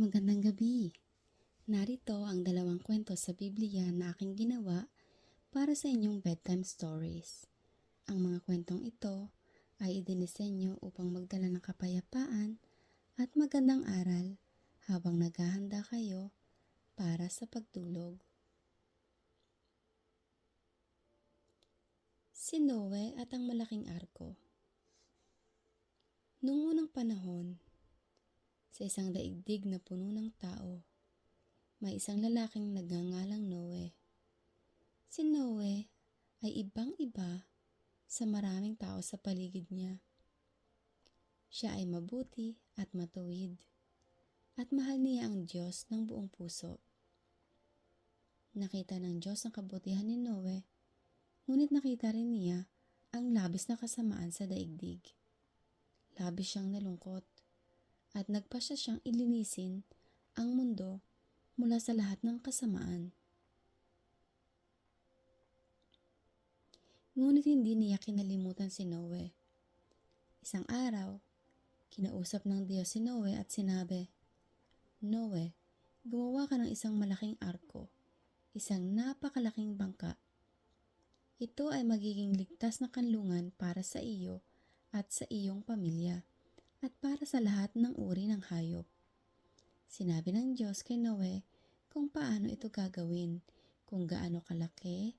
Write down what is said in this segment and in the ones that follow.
Magandang gabi. Narito ang dalawang kwento sa Biblia na aking ginawa para sa inyong bedtime stories. Ang mga kwentong ito ay idinisenyo upang magdala ng kapayapaan at magandang aral habang naghahanda kayo para sa pagtulog. Si Noe at ang malaking arko. Noong unang panahon, sa isang daigdig na puno ng tao, may isang lalaking nagngangalang Noe. Si Noe ay ibang-iba sa maraming tao sa paligid niya. Siya ay mabuti at matuwid at mahal niya ang Diyos ng buong puso. Nakita ng Diyos ang kabutihan ni Noe, ngunit nakita rin niya ang labis na kasamaan sa daigdig. Labis siyang nalungkot at nagpasya siyang ilinisin ang mundo mula sa lahat ng kasamaan. Ngunit hindi niya kinalimutan si Noe. Isang araw, kinausap ng Diyos si Noe at sinabi, Noe, gumawa ka ng isang malaking arko, isang napakalaking bangka. Ito ay magiging ligtas na kanlungan para sa iyo at sa iyong pamilya at para sa lahat ng uri ng hayop. Sinabi ng Diyos kay Noe kung paano ito gagawin, kung gaano kalaki,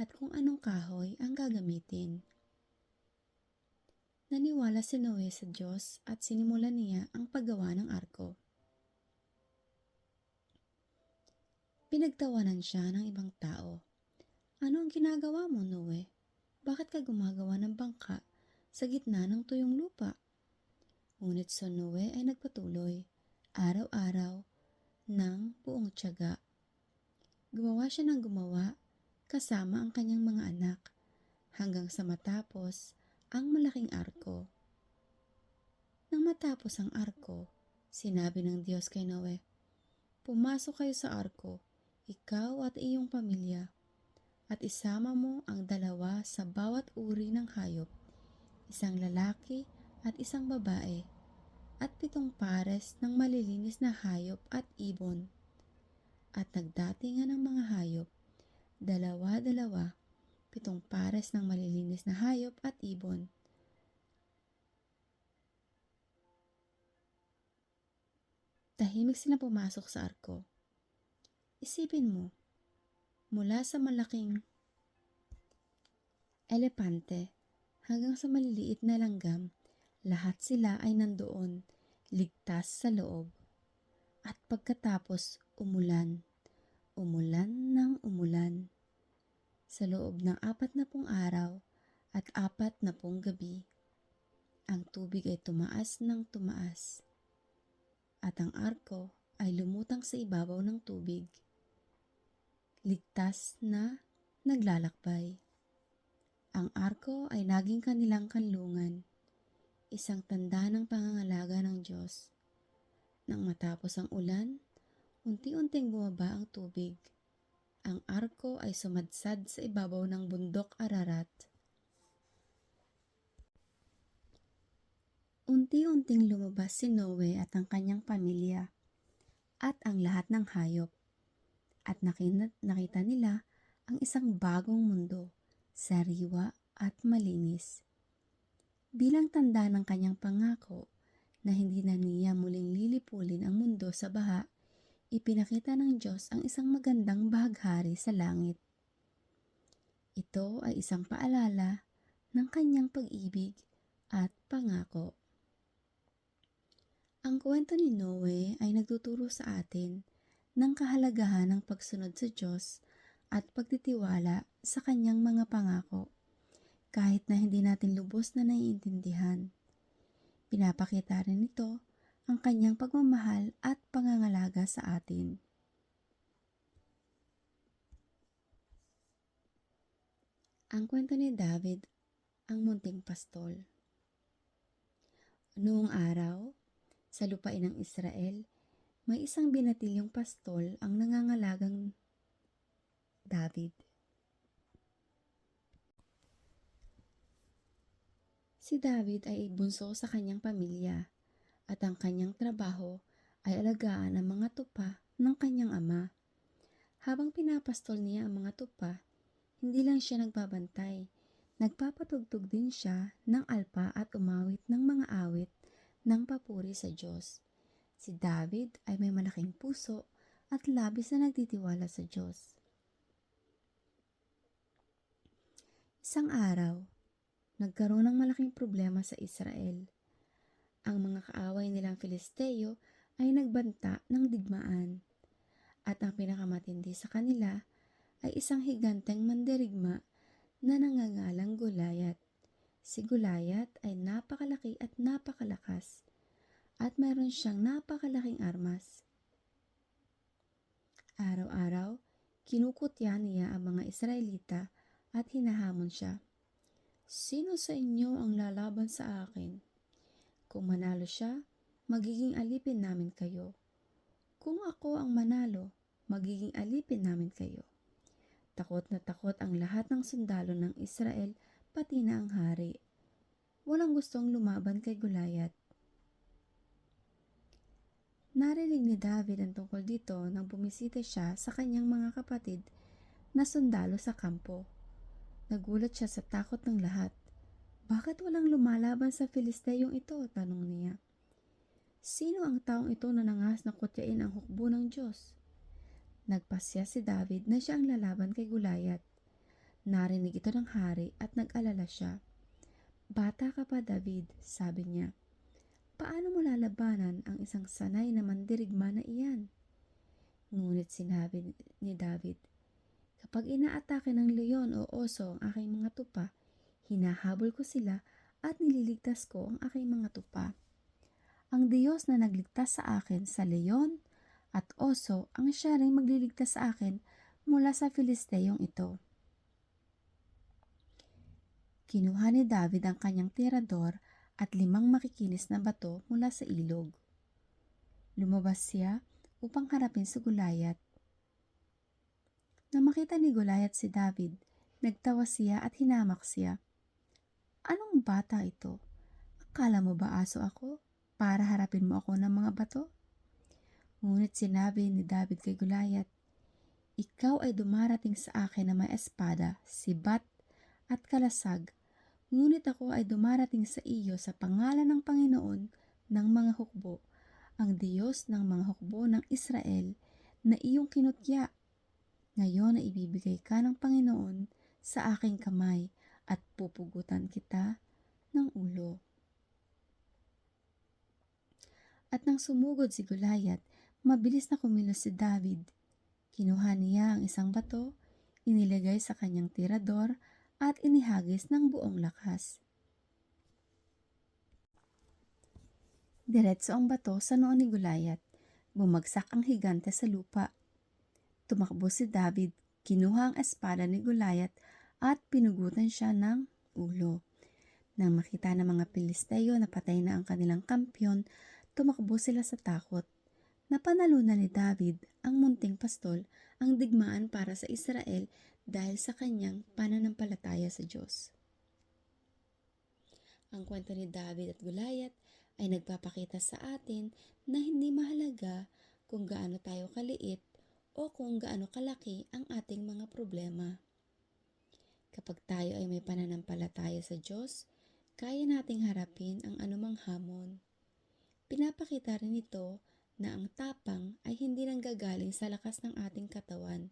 at kung anong kahoy ang gagamitin. Naniwala si Noe sa Diyos at sinimulan niya ang paggawa ng arko. Pinagtawanan siya ng ibang tao. Ano ang ginagawa mo, Noe? Bakit ka gumagawa ng bangka sa gitna ng tuyong lupa? Ngunit si Noe ay nagpatuloy, araw-araw, ng buong tiyaga. Gumawa siya ng gumawa kasama ang kanyang mga anak hanggang sa matapos ang malaking arko. Nang matapos ang arko, sinabi ng Diyos kay Noe, Pumasok kayo sa arko, ikaw at iyong pamilya, at isama mo ang dalawa sa bawat uri ng hayop, isang lalaki at isang babae, at pitong pares ng malilinis na hayop at ibon. At nagdatingan ng mga hayop, dalawa-dalawa, pitong pares ng malilinis na hayop at ibon. Tahimik silang pumasok sa arko. Isipin mo, mula sa malaking elepante hanggang sa maliliit na langgam, lahat sila ay nandoon, ligtas sa loob. At pagkatapos umulan, umulan ng umulan. Sa loob ng apat na pong araw at apat na pong gabi, ang tubig ay tumaas ng tumaas. At ang arko ay lumutang sa ibabaw ng tubig. Ligtas na naglalakbay. Ang arko ay naging kanilang kanlungan isang tanda ng pangangalaga ng Diyos. Nang matapos ang ulan, unti-unting bumaba ang tubig. Ang arko ay sumadsad sa ibabaw ng bundok Ararat. Unti-unting lumabas si Noe at ang kanyang pamilya at ang lahat ng hayop. At nakita nila ang isang bagong mundo, sariwa at malinis bilang tanda ng kanyang pangako na hindi na niya muling lilipulin ang mundo sa baha, ipinakita ng Diyos ang isang magandang bahaghari sa langit. Ito ay isang paalala ng kanyang pag-ibig at pangako. Ang kwento ni Noe ay nagtuturo sa atin ng kahalagahan ng pagsunod sa Diyos at pagtitiwala sa kanyang mga pangako kahit na hindi natin lubos na naiintindihan. Pinapakita rin ito ang kanyang pagmamahal at pangangalaga sa atin. Ang kwento ni David, ang munting pastol. Noong araw, sa lupain ng Israel, may isang binatilyong pastol ang nangangalagang David. Si David ay bunso sa kanyang pamilya at ang kanyang trabaho ay alagaan ang mga tupa ng kanyang ama. Habang pinapastol niya ang mga tupa, hindi lang siya nagbabantay, nagpapatugtog din siya ng alpa at umawit ng mga awit ng papuri sa Diyos. Si David ay may malaking puso at labis na nagtitiwala sa Diyos. Isang araw, nagkaroon ng malaking problema sa Israel. Ang mga kaaway nilang Filisteo ay nagbanta ng digmaan. At ang pinakamatindi sa kanila ay isang higanteng mandirigma na nangangalang Gulayat. Si Gulayat ay napakalaki at napakalakas at mayroon siyang napakalaking armas. Araw-araw, kinukutya niya ang mga Israelita at hinahamon siya. Sino sa inyo ang lalaban sa akin? Kung manalo siya, magiging alipin namin kayo. Kung ako ang manalo, magiging alipin namin kayo. Takot na takot ang lahat ng sundalo ng Israel, pati na ang hari. Walang gustong lumaban kay Gulayat. Narinig ni David ang tungkol dito nang bumisita siya sa kanyang mga kapatid na sundalo sa kampo. Nagulat siya sa takot ng lahat. Bakit walang lumalaban sa Filisteyong ito? Tanong niya. Sino ang taong ito na nangas na kutyain ang hukbo ng Diyos? Nagpasya si David na siya ang lalaban kay Gulayat. Narinig ito ng hari at nag-alala siya. Bata ka pa, David, sabi niya. Paano mo lalabanan ang isang sanay na mandirigma na iyan? Ngunit sinabi ni David, Kapag inaatake ng leon o oso ang aking mga tupa, hinahabol ko sila at nililigtas ko ang aking mga tupa. Ang Diyos na nagligtas sa akin sa leon at oso ang siya ring magliligtas sa akin mula sa Filisteyong ito. Kinuha ni David ang kanyang tirador at limang makikinis na bato mula sa ilog. Lumabas siya upang harapin si Gulayat. Nang makita ni Gulayat si David, nagtawa siya at hinamak siya. Anong bata ito? Akala mo ba aso ako para harapin mo ako ng mga bato? Ngunit sinabi ni David kay Gulayat, Ikaw ay dumarating sa akin na may espada, sibat at kalasag, ngunit ako ay dumarating sa iyo sa pangalan ng Panginoon ng mga hukbo, ang Diyos ng mga hukbo ng Israel na iyong kinutya. Ngayon ay ibibigay ka ng Panginoon sa aking kamay at pupugutan kita ng ulo. At nang sumugod si Gulayat, mabilis na kumilos si David. Kinuha niya ang isang bato, inilagay sa kanyang tirador at inihagis ng buong lakas. Diretso ang bato sa noo ni Gulayat. Bumagsak ang higante sa lupa. Tumakbo si David, kinuha ang espada ni Gulayat at pinugutan siya ng ulo. Nang makita ng mga Pilisteo na patay na ang kanilang kampyon, tumakbo sila sa takot. Napanalunan ni David ang munting pastol ang digmaan para sa Israel dahil sa kanyang pananampalataya sa Diyos. Ang kwento ni David at Gulayat ay nagpapakita sa atin na hindi mahalaga kung gaano tayo kaliit o kung gaano kalaki ang ating mga problema. Kapag tayo ay may pananampalataya sa Diyos, kaya nating harapin ang anumang hamon. Pinapakita rin ito na ang tapang ay hindi nanggagaling sa lakas ng ating katawan,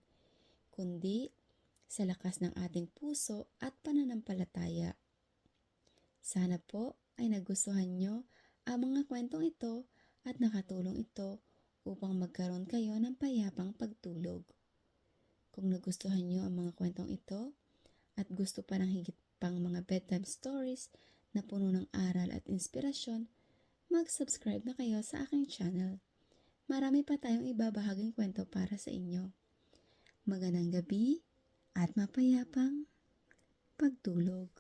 kundi sa lakas ng ating puso at pananampalataya. Sana po ay nagustuhan nyo ang mga kwentong ito at nakatulong ito upang magkaroon kayo ng payapang pagtulog. Kung nagustuhan nyo ang mga kwentong ito at gusto pa ng higit pang mga bedtime stories na puno ng aral at inspirasyon, mag-subscribe na kayo sa aking channel. Marami pa tayong ibabahaging kwento para sa inyo. Magandang gabi at mapayapang pagtulog.